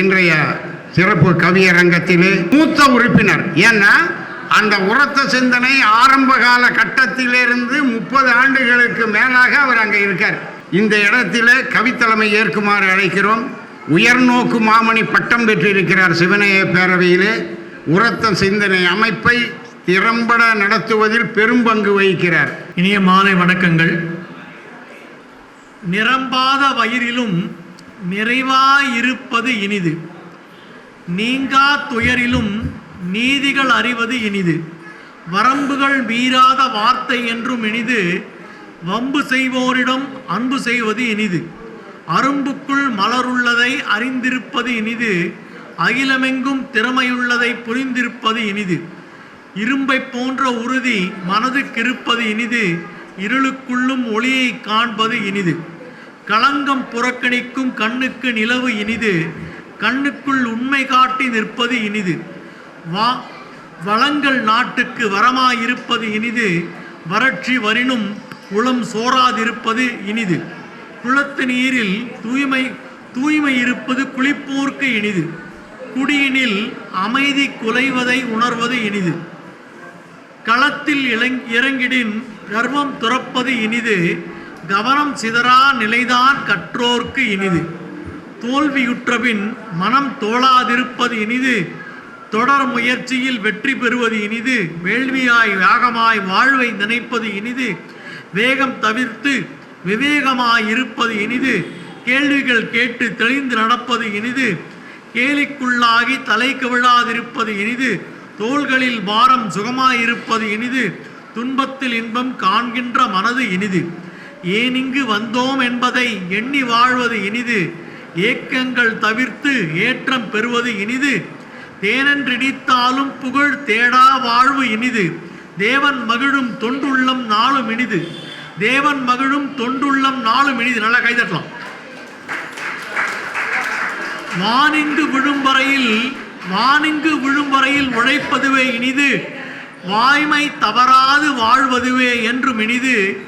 இன்றைய சிறப்பு கவியரங்கத்திலே மூத்த உறுப்பினர். ஏன்னா அந்த உரத்த சிந்தனை ஆரம்ப கால கட்டத்திலிருந்து முப்பது ஆண்டுகளுக்கு மேலாக அவர் அங்கே இருக்கார். இந்த இடத்திலே கவித்தலைமை ஏற்குமாறு அழைக்கிறோம். உயர்நோக்கு மாமணி பட்டம் பெற்றிருக்கிறார் சிவனைய பேரவையிலே. உரத்த சிந்தனை அமைப்பை திறம்பட நடத்துவதில் பெரும் பங்கு வகிக்கிறார். இனிய மாலை வணக்கங்கள். நிரம்பாத வயிறிலும் நிறைவாயிருப்பது இனிது. நீங்கா துயரிலும் நீதிகள் அறிவது இனிது. வரம்புகள் மீறாத வார்த்தை என்றும் இனிது. வம்பு செய்வோரிடம் அன்பு செய்வது இனிது. அரும்புக்குள் மலருள்ளதை அறிந்திருப்பது இனிது. அகிலமெங்கும் திறமையுள்ளதை புரிந்திருப்பது இனிது. இரும்பை போன்ற உறுதி மனதுக்கிருப்பது இனிது. இருளுக்குள்ளும் ஒளியை காண்பது இனிது. களங்கம் புறக்கணிக்கும் கண்ணுக்கு நிலவு இனிது கண்ணுக்குள் உண்மை காட்டி நிற்பது இனிது. வா வளங்கள் நாட்டுக்கு வரமாயிருப்பது இனிது வறட்சி வரினும் குளம் சோராதிருப்பது இனிது. குளத்து நீரில் தூய்மை தூய்மை இருப்பது குளிப்போர்க்கு இனிது. குடியினில் அமைதி குலைவதை உணர்வது இனிது. களத்தில் இறங்கிடின் கர்வம் துறப்பது இனிது. கவனம் சிதறா நிலைதான் கற்றோர்க்கு இனிது. தோல்வியுற்றபின் மனம் தோளாதிருப்பது இனிது. தொடர் முயற்சியில் வெற்றி பெறுவது இனிது. வேள்வியாய் வேகமாய் வாழ்வை நினைப்பது இனிது. வேகம் தவிர்த்து விவேகமாய் இருப்பது இனிது. கேள்விகள் கேட்டு தெளிந்து நடப்பது இனிது. கேலிக்குள்ளாகி தலை கவிழாதிருப்பது இனிது. தோள்களில் பாரம் சுகமாயிருப்பது இனிது. துன்பத்தில் இன்பம் காண்கின்ற மனது இனிது. ஏனிங்கு வந்தோம் என்பதை எண்ணி வாழ்வது இனிது. ஏக்கங்கள் தவிர்த்து ஏற்றம் பெறுவது இனிது. தேனன்றிடித்தாலும் புகழ் தேடா வாழ்வு இனிது. தேவன் மகிழும் தொண்டுள்ளம் நாளும் இனிது. தேவன் மகிழும் தொண்டுள்ளம் நாளும் இனிது. நல்லா கைதட்டலாம் வானிங்கு விழும் வரையில் வானிங்கு விழும் வரையில் உழைப்பதுவே இனிது. வாய்மை தவறாது வாழ்வதுவே என்றும் இனிது.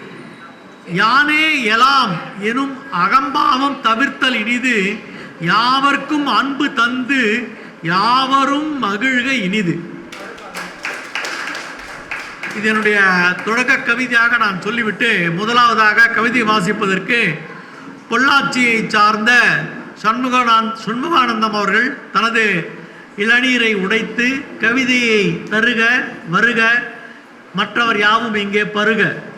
யானே எலாம் எனும் அகம்பாவம் தவிர்த்தல் இனிது யாவர்க்கும் அன்பு தந்து யாவரும் மகிழ்க இனிது. இது என்னுடைய தொடக்க கவிதையாக நான் சொல்லிவிட்டு முதலாவதாக கவிதை வாசிப்பதற்கு பொள்ளாச்சியை சார்ந்த சண்முகானந்த் சண்முகானந்தம் அவர்கள் தனது இளநீரை உடைத்து கவிதையை தருக வருக மற்றவர் யாவும் இங்கே பருக.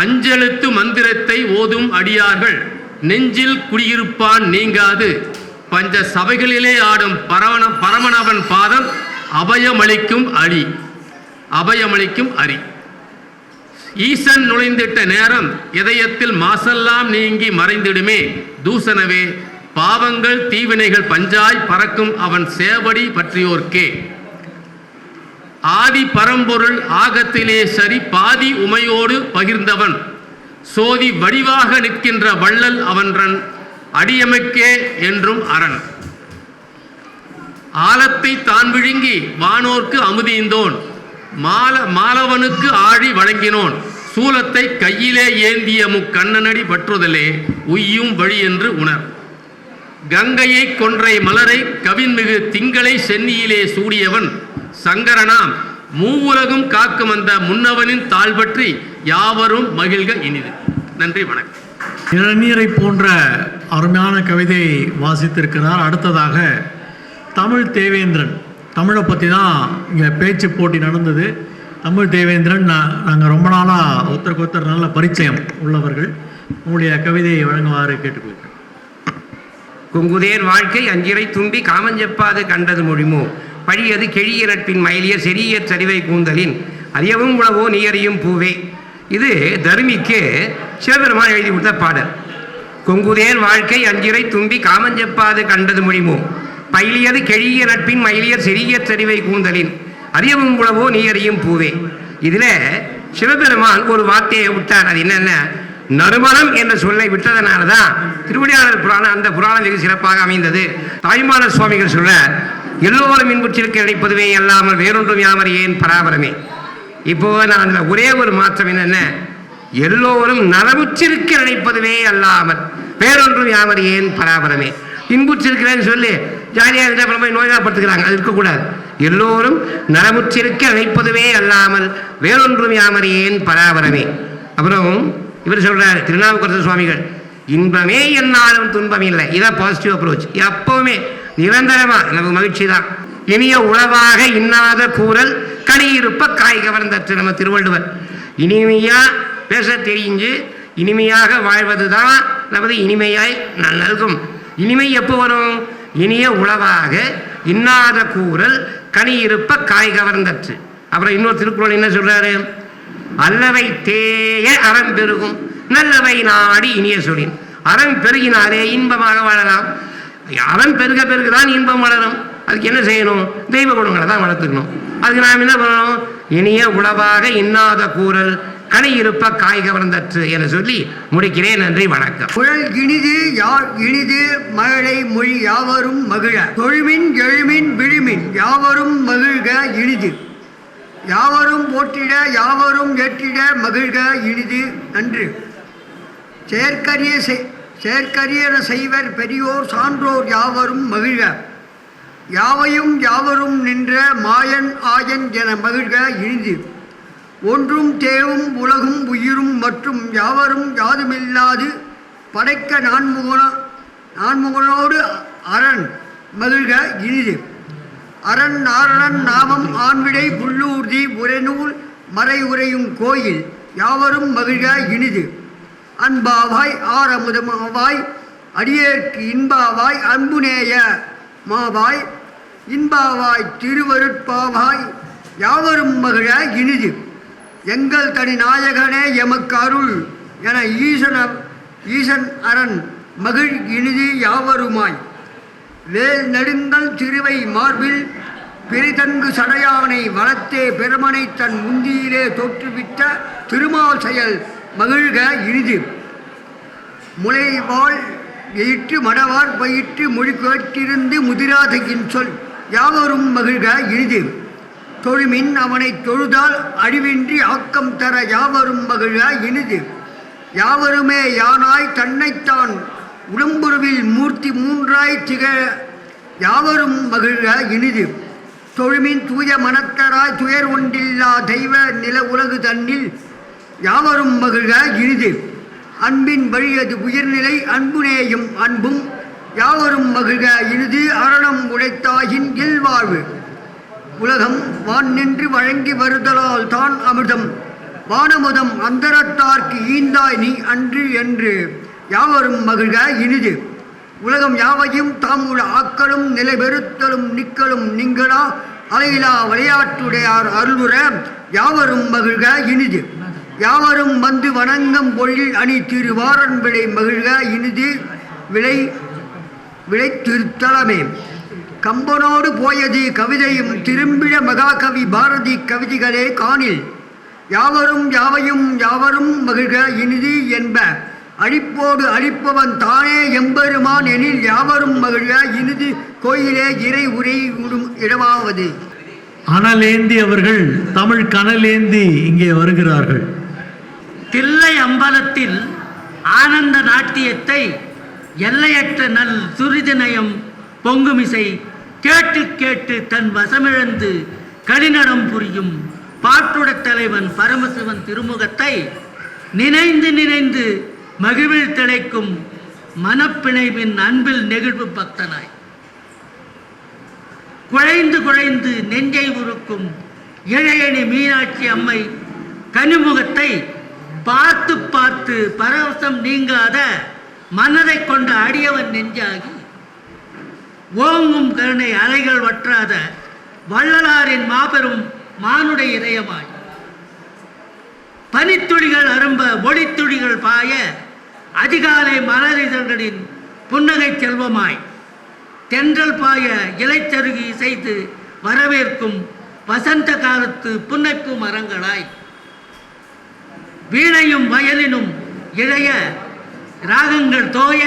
அஞ்செழுத்து மந்திரத்தை ஓதும் அடியார்கள். நெஞ்சில் குடியிருப்பான் நீங்காது. பஞ்ச சபைகளிலே ஆடும் பரவன பரமணவன் பாதம் அபயமளிக்கும் அடி. அபயமளிக்கும் அரி. ஈசன் நுழைந்திட்ட நேரம் இதயத்தில் மாசெல்லாம் நீங்கி மறைந்திடுமே. தூசனவே பாவங்கள் தீவினைகள் பஞ்சாய் பறக்கும் அவன் சேவடி பற்றியோர்க்கே. ஆதி பரம்பொருள் ஆகத்திலே சரி பாதி உமையோடு பகிர்ந்தவன். சோதி வடிவாக நிற்கின்ற வள்ளல் அவன்றன் அடியமைக்கே என்றும் அரண். ஆலத்தை தான் விழுங்கி வானோர்க்கு அமுதிந்தோன் மால மாலவனுக்கு ஆழி வழங்கினோன். சூலத்தை கையிலே ஏந்திய முக்கண்ணனடி பற்றுதலே உய்யும் வழி என்று உணர். கங்கையை கொன்றை மலரை கவின்மிகு திங்களை சென்னியிலே சூடியவன். சங்கரனாம் மூவுலகும் காக்கும் அந்த முன்னவனின் தாழ் பற்றி யாவரும் மகிழ்க இனிது. நன்றி வணக்கம். இளநீரை போன்ற அருமையான கவிதையை வாசித்திருக்கிறார் அடுத்ததாக தமிழ் தேவேந்திரன். தமிழை பற்றி தான் இங்கே பேச்சு போட்டி நடந்தது. தமிழ் தேவேந்திரன் நான் நாங்கள் ரொம்ப நாளாக ஒருத்தருக்கு ஒருத்தர் நல்ல பரிச்சயம் உள்ளவர்கள். உங்களுடைய கவிதையை வழங்குமாறு கேட்டுக்கொள்கிறேன். குங்குதேர் வாழ்க்கை அஞ்சிரை தும்பி காமஞ்செப்பாது கண்டது மொழிமோ? பழியது கெழிய நட்பின் மயிலிய செரிய சரிவை கூந்தலின். அறியவும் உளவோ நீயறியும் பூவே. இது தருமிக்கு சிவபெருமான் எழுதி கொடுத்த பாடல். கொங்குதேன் வாழ்க்கை அஞ்சிரை தும்பி காமஞ்செப்பாது கண்டது மொழிமோ. பயிலியது கெழிய நட்பின் மயிலிய செரிய சரிவை கூந்தலின். அறியவும் உளவோ நீயறியும் பூவே. இதில் சிவபெருமான் ஒரு வார்த்தையை விட்டார். அது என்னென்ன? நறுமணம் என்ற சொல்லை விட்டதனால தான் திருவிடையாளர் புராணம் அந்த புராணம் வெகு சிறப்பாக அமைந்தது. தாய்மான சுவாமிகள் சொல்ல எல்லோரும் இன்புற்றிருக்க நினைப்பதுவே அல்லாமல் வேறொன்றும் யாமர் ஏன் பராபரமே? இப்போ நான் அதில் ஒரே ஒரு மாற்றம் என்னென்ன? எல்லோரும் நலமுற்றிருக்க நினைப்பதுவே அல்லாமல் வேறொன்றும் யாமர் ஏன் பராபரமே? இன்புற்றிருக்கிறேன்னு சொல்லி ஜாலியாக இருந்தால் அப்புறம் போய் நோய்தாப்படுத்துக்கிறாங்க அது இருக்கக்கூடாது. எல்லோரும் நலமுற்றிருக்க நினைப்பதுவே அல்லாமல் வேறொன்றும் யாமர் ஏன் பராபரமே? அப்புறம் இவர் சொல்கிறார் திருநாவுக்கரசு சுவாமிகள் இன்பமே என்னாலும் துன்பம் இல்லை. இதான் பாசிட்டிவ் அப்ரோச் எப்பவுமே நிரந்தரமா நமக்கு மகிழ்ச்சி தான் இனிய உளவாக இன்னாத கூறல் கனியிருப்ப காய் கவர்ந்தற்று நம்ம திருவள்ளுவர். இனிமையா பேச தெரிஞ்சு இனிமையாக வாழ்வது தான் நமது இனிமையாய் நல்கும். இனிமை எப்போ வரும்? இனிய உளவாக இன்னாத கூறல் கனியிருப்ப காய் கவர்ந்தற்று அப்புறம் இன்னொரு திருக்குறள் என்ன சொல்றாரு? அல்லவை தேய அறம் பெருகும் நல்லவை நாடி இனிய சொல்லின். அறம் பெருகினாலே இன்பமாக வாழலாம். அறம் பெருக பெருகுதான் இன்பம் வளரும். அதுக்கு என்ன செய்யணும்? தெய்வ குணங்களை தான் வளர்த்துக்கணும். அதுக்கு நாம் என்ன பண்ணணும்? இனிய உளவாக இன்னாத கூறல் கனி இருப்ப காய் கவர்ந்தற்று என சொல்லி முடிக்கிறேன். நன்றி வணக்கம். புழல் இனிது யார் இனிது மழலை மொழி யாவரும் மகிழ. தொழுமின் எழுமின் விழுமின் யாவரும் மகிழ்க இனிது. யாவரும் போற்றிட யாவரும் ஏற்றிட மகிழ்க இனிது. நன்று. செயற்கரிய செய் செயற்கரியன செய்வர் பெரியோர் சான்றோர் யாவரும் மகிழ்க. யாவையும் யாவரும் நின்ற மாயன் ஆயன் என மகிழ்க இனிது. ஒன்றும் தேவும் உலகும் உயிரும் மற்றும் யாவரும் யாதுமில்லாது படைக்க நான்முகன நான்முகனோடு அரண் மகிழ்க இனிது. அரண் நாரணன் நாமம் ஆண்விடை புல்லூர்தி உரைநூல் மறை உரையும் கோயில் யாவரும் மகிழ்க இனிது. அன்பாவாய் ஆரமுதமாவாய் அடியேற்கு இன்பாவாய் அன்புநேய மாவாய் இன்பாவாய் திருவருட்பாவாய் யாவரும் மகிழ இனிது. எங்கள் தனி நாயகனே எமக்கு அருள் என ஈசன ஈசன் அரண் மகிழ் இனிது யாவருமாய். வேல் நெடுங்கள் திருவை மார்பில் பிரிதங்கு சடையானை வளர்த்தே பெருமனை தன் முந்தியிலே தோற்றுவித்த திருமால் செயல் மகிழ்க இனிது. முளைவாள் எயிற்று மடவார் பயிற்று மொழி கேட்டிருந்து முதிராதையின் சொல். யாவரும் மகிழ்க இனிது. தொழுமின் அவனை தொழுதால் அழிவின்றி ஆக்கம் தர யாவரும் மகிழ்க இனிது. யாவருமே யானாய் தன்னைத்தான் உடம்புருவில் மூர்த்தி மூன்றாய் திகழ யாவரும் மகிழ்க இனிது. தொழுமின் தூய மனத்தராய் துயர் ஒன்றில்லா தெய்வ நில உலகு தன்னில் யாவரும் மகிழ்க இனிது அன்பின் வழியது உயர்நிலை அன்புநேயும் அன்பும். யாவரும் மகிழ்க இனிது அரணம் உடைத்தாயின் இல்வாழ்வு. உலகம் வான் நின்று வழங்கி வருதலால் தான் அமிர்தம். வானமுதம் அந்தரத்தார்க்கு ஈந்தாய் நீ அன்று என்று. யாவரும் மகிழ்க இனிது. உலகம் யாவையும் தாம் உள்ள ஆக்களும் நிலைபெறுத்தலும் நிக்கலும் நீங்களா? அலையிலா விளையாட்டுடையார் அருளுற. யாவரும் மகிழ்க இனிது. யாவரும் வந்து வணங்கம் பொழில் அணி திருவாரன் விளை மகிழ்க இனிது விளை விளை திருத்தலமே கம்பனோடு போயது கவிதையும் திரும்பிட மகாகவி பாரதி கவிதைகளே காணில். யாவரும் யாவையும் யாவரும் மகிழ்க இனிது என்ப அழிப்போடு அழிப்பவன் தானே எம்பெருமான் எனில் யாவரும் மகிழ்க இனிது கோயிலே இறை உரை விடும் இடமாவது. அனலேந்தி அவர்கள் தமிழ் கனலேந்தி இங்கே வருகிறார்கள். தில்லை அம்பலத்தில் ஆனந்த நாட்டியத்தை எல்லையற்ற நல் சுரிதிநயம் பொங்குமிசை கேட்டு கேட்டு தன் வசமிழந்து களிநடம் புரியும் பாட்டுட தலைவன் பரமசிவன் திருமுகத்தை நினைந்து நினைந்து மகிழ்வில் திளைக்கும் மனப்பிணைவின் அன்பில் நெகிழ்வு பக்தனாய். குழைந்து குழைந்து நெஞ்சை உருக்கும் இழையணி மீனாட்சி அம்மை கனிமுகத்தை பார்த்து பார்த்து பரவசம் நீங்காத மனதை கொண்ட அடியவன் நெஞ்சாகி ஓங்கும் கருணை அலைகள் வற்றாத வள்ளலாரின் மாபெரும் மானுட இதயமாய் பனித்துளிகள் அரும்ப ஒளித்துளிகள் பாய அதிகாலை மலரிதழ்களின் புன்னகை செல்வமாய் தென்றல் பாய இலைச்சருகி இசைத்து வரவேற்கும் வசந்த காலத்து புன்னைப்பு மரங்களாய் வீணையும் வயலினும் இழைய ராகங்கள் தோய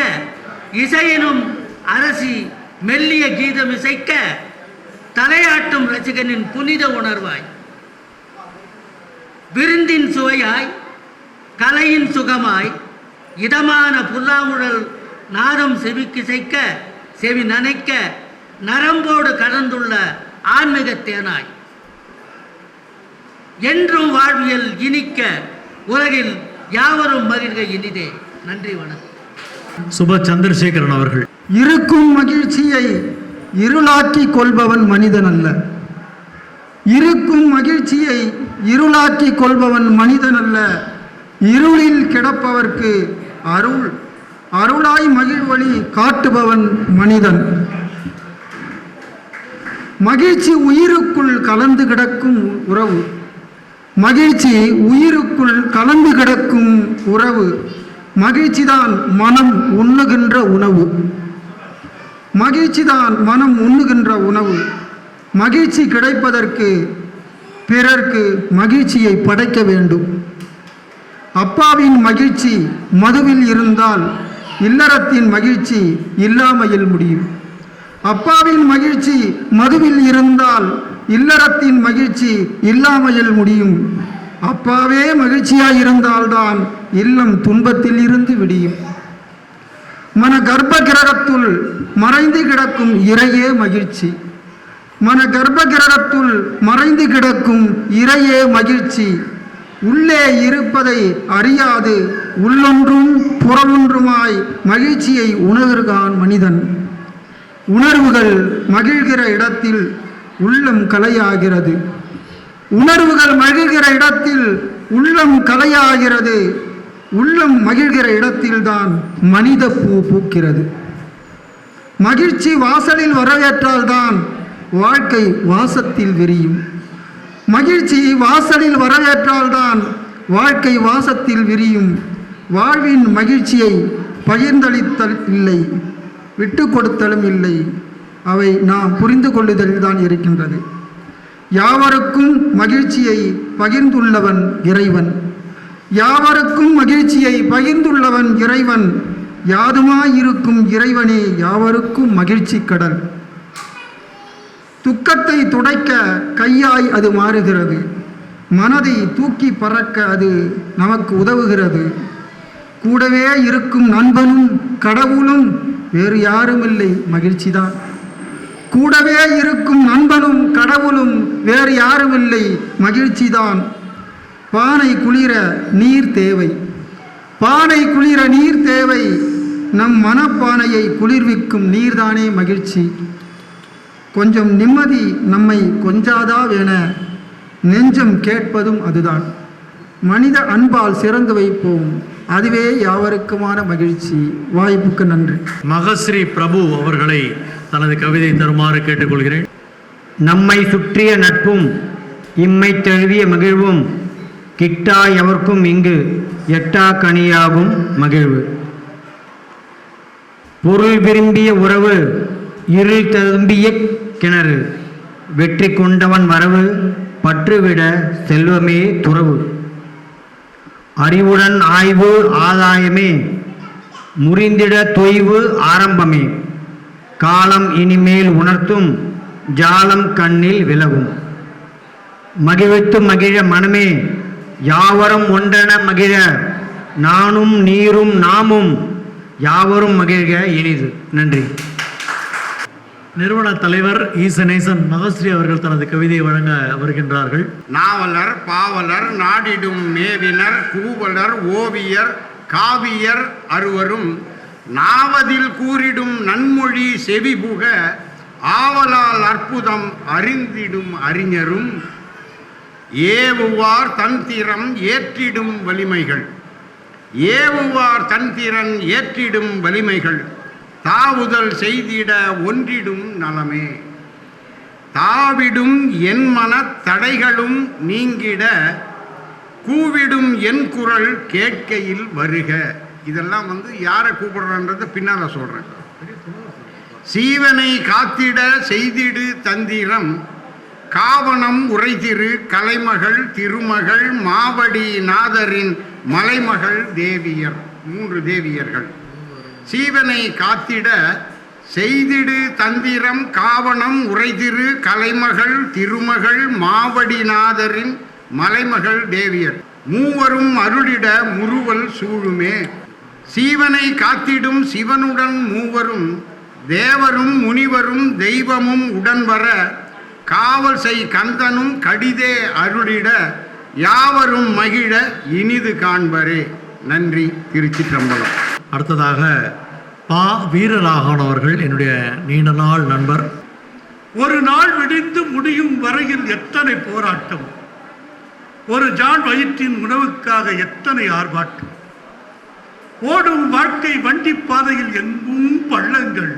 இசையினும் அரசி மெல்லிய கீதம் இசைக்க தலையாட்டும் ரசிகனின் புனித உணர்வாய். விருந்தின் சுவையாய் கலையின் சுகமாய் இதமான புல்லாங்குழல் நாதம் செவிக்கிசைக்க செவி நனைக்க நரம்போடு கடந்துள்ள ஆன்மீக தேனாய் என்றும் வாழ்வியல் இனிக்க உலகில் யாவரும் மகிழ்க இனிதே நன்றி வணக்கம். சுப சந்திரசேகரன் அவர்கள். இருக்கும் மகிழ்ச்சியை இருளாக்கிக் கொள்பவன் மனிதன் அல்ல. இருக்கும் மகிழ்ச்சியை இருளாக்கிக் கொள்பவன் மனிதன் அல்ல. இருளில் கிடப்பவர்க்கு அருள் அருளாய் மகிழ்வழி காட்டுபவன் மனிதன். மகிழ்ச்சி உயிருக்குள் கலந்து கிடக்கும் உறவு. மகிழ்ச்சி உயிருக்குள் கலந்து கிடக்கும் உறவு. மகிழ்ச்சிதான் மனம் உண்ணுகின்ற உணவு. மகிழ்ச்சிதான் மனம் உண்ணுகின்ற உணவு. மகிழ்ச்சி கிடைப்பதற்கு பிறர்க்கு மகிழ்ச்சியை படைக்க வேண்டும். அப்பாவின் மகிழ்ச்சி மதுவில் இருந்தால் இல்லறத்தின் மகிழ்ச்சி இல்லாமையில் முடியும். அப்பாவின் மகிழ்ச்சி மதுவில் இருந்தால் இல்லறத்தின் மகிழ்ச்சி இல்லாமையில் முடியும். அப்பாவே மகிழ்ச்சியாய் இருந்தால்தான் இல்லம் துன்பத்தில் இருந்து விடியும். மன கர்ப்ப கிரகத்துள் மறைந்து கிடக்கும் இறையே மகிழ்ச்சி. மன கர்ப்ப கிரகத்துள் மறைந்து கிடக்கும் இறையே மகிழ்ச்சி. உள்ளே இருப்பதை அறியாது உள்ளொன்றும் புறமொன்றுமாய் மகிழ்ச்சியை உணர்கிறான் மனிதன். உணர்வுகள் மகிழ்கிற இடத்தில் உள்ளம் கலையாகிறது. உணர்வுகள் மகிழ்கிற இடத்தில் உள்ளம் கலையாகிறது. உள்ளம் மகிழ்கிற இடத்தில்தான் மனித பூ பூக்கிறது. மகிழ்ச்சி வாசலில் வரவேற்றால்தான் வாழ்க்கை வாசத்தில் விரியும். மகிழ்ச்சி வாசலில் வரவேற்றால்தான் வாழ்க்கை வாசத்தில் விரியும். வாழ்வின் மகிழ்ச்சியை பகிர்ந்தளித்தல் இல்லை விட்டு கொடுத்தலும் இல்லை. அவை நாம் புரிந்து கொள்ளுதல்தான் இருக்கின்றது. யாவருக்கும் மகிழ்ச்சியை பகிர்ந்துள்ளவன் இறைவன். யாவருக்கும் மகிழ்ச்சியை பகிர்ந்துள்ளவன் இறைவன். யாதுமாயிருக்கும் இறைவனே யாவருக்கும் மகிழ்ச்சி கடல். துக்கத்தை துடைக்க கையாய் அது மாறுகிறது. மனதை தூக்கி பறக்க அது நமக்கு உதவுகிறது. கூடவே இருக்கும் நண்பனும் கடவுளும் வேறு யாரும் இல்லை மகிழ்ச்சிதான். கூடவே இருக்கும் நண்பனும் கடவுளும் வேறு யாரும் இல்லை மகிழ்ச்சிதான். பானை குளிர நீர் தேவை. பானை குளிர நீர் தேவை. நம் மனப்பானையை குளிர்விக்கும் நீர்தானே மகிழ்ச்சி. கொஞ்சம் நிம்மதி நம்மை கொஞ்சாதா வேண. நெஞ்சம் கேட்பதும் அதுதான். மனித அன்பால் சிறந்து வைப்போம். அதுவே யாவருக்குமான மகிழ்ச்சி. வாய்ப்புக்கு நன்றி. மகஸ்ரீ பிரபு அவர்களை தனது கவிதை தருமாறு கேட்டுக்கொள்கிறேன். நம்மை சுற்றிய நட்பும் இம்மை தழுவிய மகிழ்வும் கிட்டா எவர்க்கும் இங்கு எட்டா கனியாகும் மகிழ்வு. பொருள் விரும்பிய உறவு இருள் ததும்பிய கிணறு. வெற்றி கொண்டவன் வரவு பற்றுவிட செல்வமே துறவு. அறிவுடன் ஆய்வு ஆதாயமே. முறிந்திட தொய்வு ஆரம்பமே. காலம் இனிமேல் உணர்த்தும் ஜாலம் கண்ணில் விலகும். மகிழ்வித்து மகிழ மனமே யாவரும் ஒன்றென மகிழ நானும் நீரும் நாமும் யாவரும் மகிழ்க இனிது. நன்றி. நிறுவன தலைவர் ஈசநேசன் மகஸ்ரீ அவர்கள் தனது கவிதையை வழங்க வருகின்றார்கள். நாவலர் பாவலர் நாடிடும் மேவினர் கூவலர் ஓவியர் காவியர் அறுவரும் நாவதில் கூறிடும் நன்மொழி செவிபுக ஆவலால் அற்புதம் அறிந்திடும் அறிஞரும் ஏவுவார் தன்திறம் ஏற்றிடும் வலிமைகள். ஏவுவார் தன்திறன் ஏற்றிடும் வலிமைகள். தாவுதல் செய்திட ஒன்றிடும் நலமே. தாவிடும் என் மனத் தடைகளும் நீங்கிட கூவிடும் என் குரல் கேட்கையில் வருக. இதெல்லாம் வந்து யாரை கூப்பிடுறன்றதை பின்னால் சொல்கிறேன் சீவனை காத்திட செய்திடு தந்திரம் காவணம் உரைதிரு கலைமகள் திருமகள் மாவடி நாதரின் மலைமகள் தேவியர் மூன்று தேவியர்கள். சீவனை காத்திட செய்திடு தந்திரம் காவணம் உரைதிரு கலைமகள் திருமகள் மாவடிநாதரின் மலைமகள் தேவியர். மூவரும் அருளிட முறுவல் சூழுமே. சீவனை காத்திடும் சிவனுடன் மூவரும் தேவரும் முனிவரும் தெய்வமும் உடன் வர காவல் செய் கந்தனும் கடிதே அருளிட யாவரும் மகிழ இனிது காண்பரே. நன்றி திருச்சிற்றம்பலம். அடுத்ததாக பா. வீரராகவன் அவர்கள் என்னுடைய நீண்ட நாள் நண்பர். ஒரு நாள் விடிந்து முடியும் வரையில் எத்தனை போராட்டம்? ஒரு ஜான் வயிற்றின் உணவுக்காக எத்தனை ஆர்ப்பாட்டம்? ஓடும் வாழ்க்கை வண்டி பாதையில் எங்கும் பள்ளங்கள்.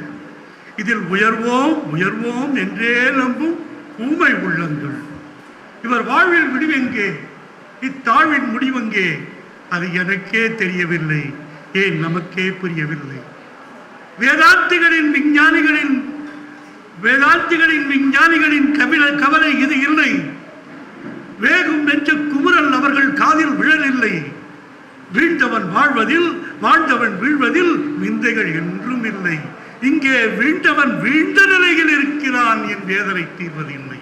இதில் உயர்வோம் உயர்வோம் என்றே நம்பும் ஊமை உள்ளங்கள். இவர் வாழ்வில் விடுவெங்கே இத்தாழ்வின் முடிவெங்கே? அது எனக்கே தெரியவில்லை. ஏன் நமக்கே புரியவில்லை? வேதாந்திகளின் விஞ்ஞானிகளின் வேதாந்திகளின் விஞ்ஞானிகளின் கபில கவலை இது இல்லை. வேகும் நெஞ்ச குமுறல் அவர்கள் காதில் விழலில்லை. வீழ்ந்தவன் வாழ்வதில் வாழ்ந்தவன் வீழ்வதில் விந்தைகள் என்றும் இல்லை. இங்கே வீழ்ந்தவன் வீழ்ந்த நிலையில் இருக்கிறான் என் வேதனை தீர்வதில்லை.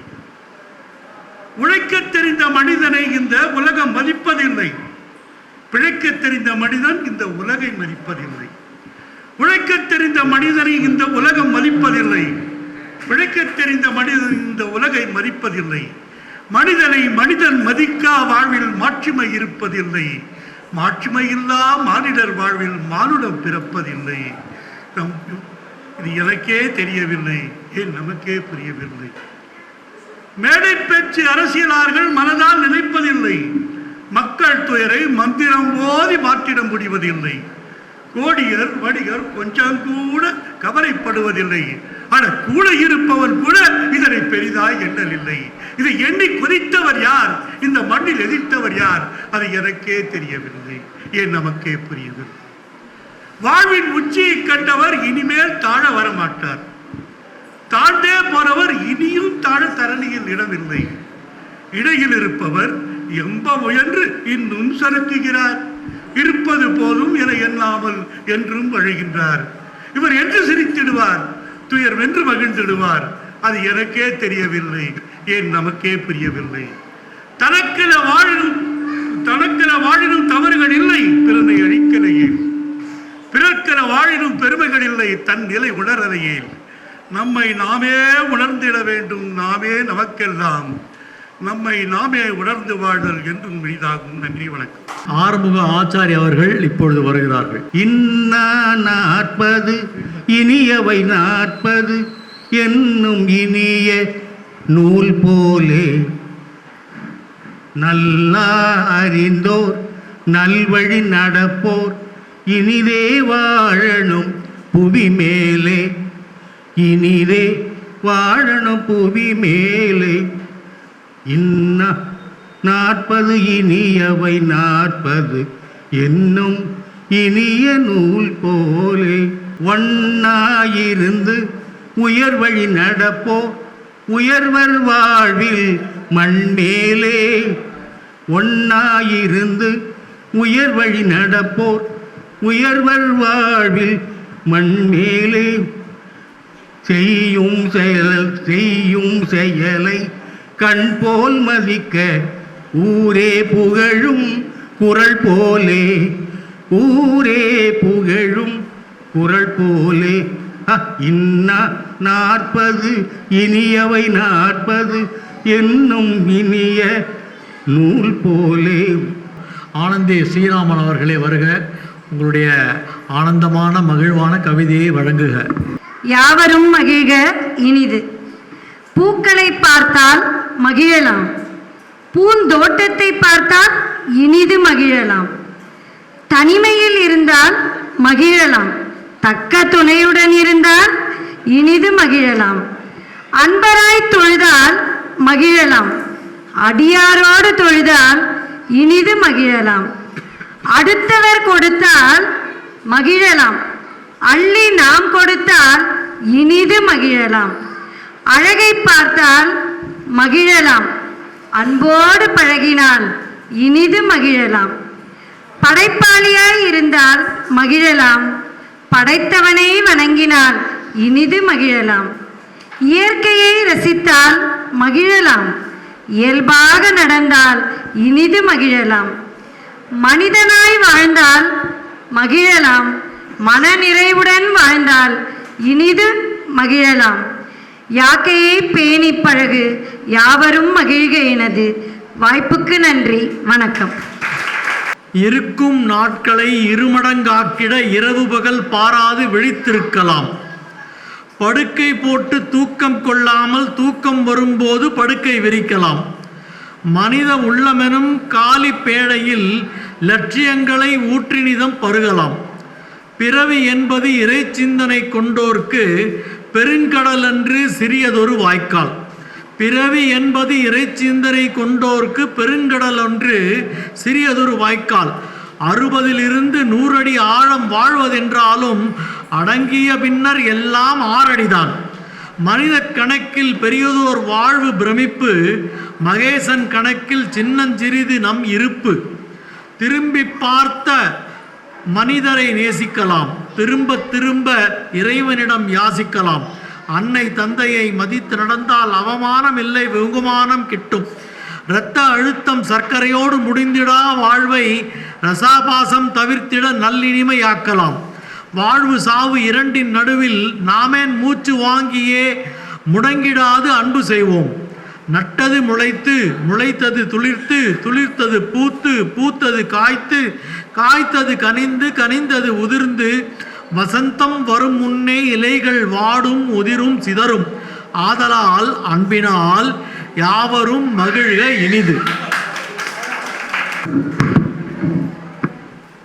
உழைக்கத் தெரிந்த மனிதனை இந்த உலகம் மதிப்பதில்லை. பிழைக்கத் தெரிந்த மனிதன் இந்த உலகை மதிப்பதில்லை. உழைக்கத் தெரிந்த மனிதனை இந்த உலகம் மதிப்பதில்லை. பிழைக்கத் தெரிந்த மனிதன் இந்த உலகை மதிப்பதில்லை. மனிதனை மனிதன் மதிக்கா வாழ்வில் மாற்றுமை இருப்பதில்லை. மாட்சிமை இல்லா மானிடர் வாழ்வில் மானுடம் பிறப்பதில்லை. நம் இது எனக்கே தெரியவில்லை. ஏன் நமக்கே புரியவில்லை? மேடை பேச்சு அரசியலார்கள் மனதால் நினைப்பதில்லை. மக்கள் துயரை மந்திரம் ஓதி மாற்றிட முடிவதில்லை. கோடியர் வடிகர் கொஞ்சம் கூட கவலைப்படுவதில்லை. ஆனால் கூட இருப்பவன் கூட இதனை பெரிதாய் எண்ணல் இல்லை இதை எண்ணி குதித்தவர் யார்? இந்த மண்ணில் எதிர்த்தவர் யார்? அது எனக்கே தெரியவில்லை. ஏன் நமக்கே புரியவில்லை வாழ்வின் உச்சியை கண்டவர் இனிமேல் தாழ வரமாட்டார். தாழ்ந்தே போனவர் இனியும் தாழ தரணியில் இடமில்லை. இடையில் இருப்பவர் எம்ப முயன்று இன்னும் சறுக்குகிறார். இருப்பது போதும் என எண்ணாமல் என்றும் வழிகின்றார் இவர் என்று சிரித்திடுவார். துயர் வென்று மகிழ்ந்திடுவார். அது எனக்கே தெரியவில்லை ஏன் நமக்கே புரியவில்லை? தனக்கென வாழினும் தனக்கென வாழினும் தவறுகள் இல்லை பிறனை அழிக்கலையே. பிறர்க்கென வாழினும் பெருமைகள் இல்லை தன் நிலை உணரலையே. நம்மை நாமே உணர்ந்திட வேண்டும் நாமே நமக்கெல்லாம். நம்மை நாமே உணர்ந்து வாழ்தல் என்றும் எளிதாகும் நன்றி வணக்கம். ஆறுமுக ஆச்சாரி அவர்கள் இப்பொழுது வருகிறார்கள். இன்னா நாற்பது இனியவை நாற்பது என்னும் இனிய நூல் போலே நல்லா அறிந்தோர் நல்வழி நடப்போர் இனிதே வாழணும் புவி மேலே இனிதே வாழணும் புவி மேலே. இன்ன நாற்பது இனியவை நாற்பது என்னும் இனிய நூல் போலே ஒன்னாயிருந்து உயர் வழி நடப்போ உயர்வர் வாழ்வில் மண்மேலே ஒன்னாயிருந்து உயர் வழி நடப்போர் உயர்வர் வாழ்வில் மண்மேலே செய்யும் செயல் செய்யும் செயலை கண் போல் மதிக்க ஊரே புகழும் குரல் போலே ஊரே புகழும் குரல் போலே. இன்னா நாற்பது இனியவை நாற்பது என்னும் இனிய நூல் போலே. ஆனந்தி ஸ்ரீராமன் அவர்களே வருக உங்களுடைய ஆனந்தமான மகிழ்வான கவிதையை வழங்குக. யாவரும் மகிழ்க இனிது. பூக்களை பார்த்தால் மகிழலாம். பூந்தோட்டத்தை பார்த்தால் இனிது மகிழலாம். தனிமையில் இருந்தால் மகிழலாம். தக்க துணையுடன் இருந்தால் இனிது மகிழலாம். அன்பராய் தொழுதால் மகிழலாம். அடியாரோடு தொழுதால் இனிது மகிழலாம். அடுத்தவர் கொடுத்தால் மகிழலாம். அள்ளி நாம் கொடுத்தால் இனிது மகிழலாம். அழகை பார்த்தால் மகிழலாம். அன்போடு பழகினால் இனிது மகிழலாம். படைப்பாளியாய் இருந்தால் மகிழலாம். படைத்தவனை வணங்கினால் இனிது மகிழலாம். இயற்கையை ரசித்தால் மகிழலாம். இயல்பாக நடந்தால் இனிது மகிழலாம். மனிதனாய் வாழ்ந்தால் மகிழலாம். மனநிறைவுடன் வாழ்ந்தால் இனிது மகிழலாம். யாக்கையை பேணி பழகு யாவரும் மகிழ்க எனது. வாய்ப்புக்கு நன்றி வணக்கம். இருக்கும் நாட்களை இருமடங்காக்கிட இரவு பகல் பாராது விழித்திருக்கலாம். படுக்கை போட்டு தூக்கம் கொள்ளாமல் தூக்கம் வரும்போது படுக்கை விரிக்கலாம். மனித உள்ளமெனும் காலி பேழையில் லட்சியங்களை ஊற்றினிதம் பருகலாம். பிறவி என்பது இறை சிந்தனை கொண்டோர்க்கு பெருங்கடல் அன்று சிறியதொரு வாய்க்கால். பிறவி என்பது இறை சிந்தனை கொண்டோர்க்கு பெருங்கடல் ஒன்று சிறியதொரு வாய்க்கால். அறுபதிலிருந்து நூறடி ஆழம் வாழ்வதென்றாலும் அடங்கிய பின்னர் எல்லாம் ஆறடிதான். மனித கணக்கில் பெரியதோர் வாழ்வு பிரமிப்பு மகேசன் கணக்கில் சின்னஞ்சிறிது நம் இருப்பு. திரும்பி பார்த்த மனிதரை நேசிக்கலாம். திரும்ப திரும்ப இறைவனிடம் யாசிக்கலாம். அன்னை தந்தையை மதித்து நடந்தால் அவமானம் இல்லை வெகுமானம் கிட்டும். இரத்த அழுத்தம் சர்க்கரையோடு முடிந்திடா வாழ்வை ரசாபாசம் தவிர்த்திட நல்லினிமையாக்கலாம். வாழ்வு சாவு இரண்டின் நடுவில் நாமேன் மூச்சு வாங்கியே முடங்கிடாது அன்பு செய்வோம். நட்டது முளைத்து முளைத்தது துளிர்த்து துளிர்த்தது பூத்து பூத்தது காய்த்து காய்த்தது கனிந்து கனிந்தது உதிர்ந்து வசந்தம் வரும் முன்னே இலைகள் வாடும் உதிரும் சிதறும். ஆதலால் அன்பினால் யாவரும் மகிழ்க இனிது.